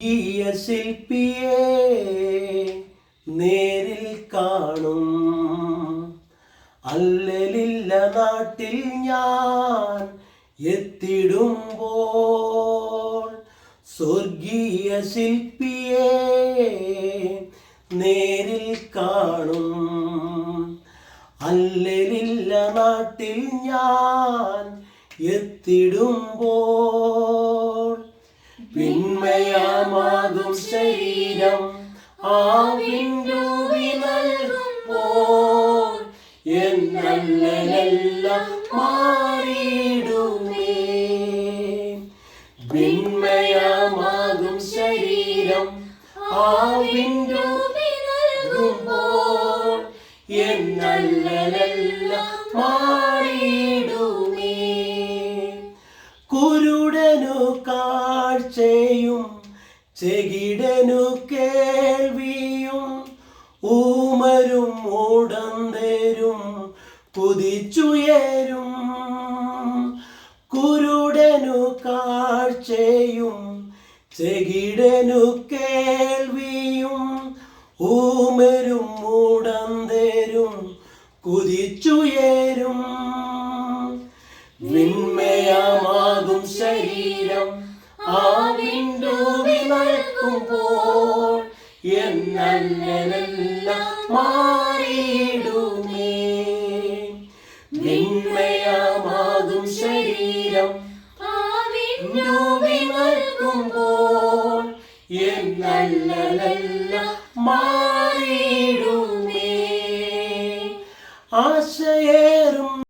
സ്വർഗീയ ശില്പിയെ നേരിൽ കാണും. അല്ലലില്ല നാട്ടിൽ ഞാൻ എത്തിടുമ്പോൾ സ്വർഗീയ ശില്പിയെ നേരിൽ കാണും. അല്ലലില്ല നാട്ടിൽ ഞാൻ എത്തിടുമ്പോൾ പിന്മയാമാകും ശരീരം എന്നല്ലെല്ലാം മാറിയിടുമേ. പിന്മയാമാകും ശരീരം പോൽ കുരുടനു കാഴ്ചയും ചെകിടനു കേൾവിയും ഊമരും ഓടന്തേരും കുതിച്ചുയരും കുരുടനു കാഴ്ചയും ചെകിടനു കേൾവിയും ഊമരും ഓടന്തേരും കുതിച്ചുയരും. വിന്മയമാകും ശരീരം ആവിൻഡൂവി നോക്കുമ്പോൾ എന്നല്ലെല്ലാം മാറിയിടുമേ. നിന്മയമാകും ശരീരം നൽകുമ്പോൾ എന്നല്ലെല്ലാം മാറിയിടുമേ. ആശ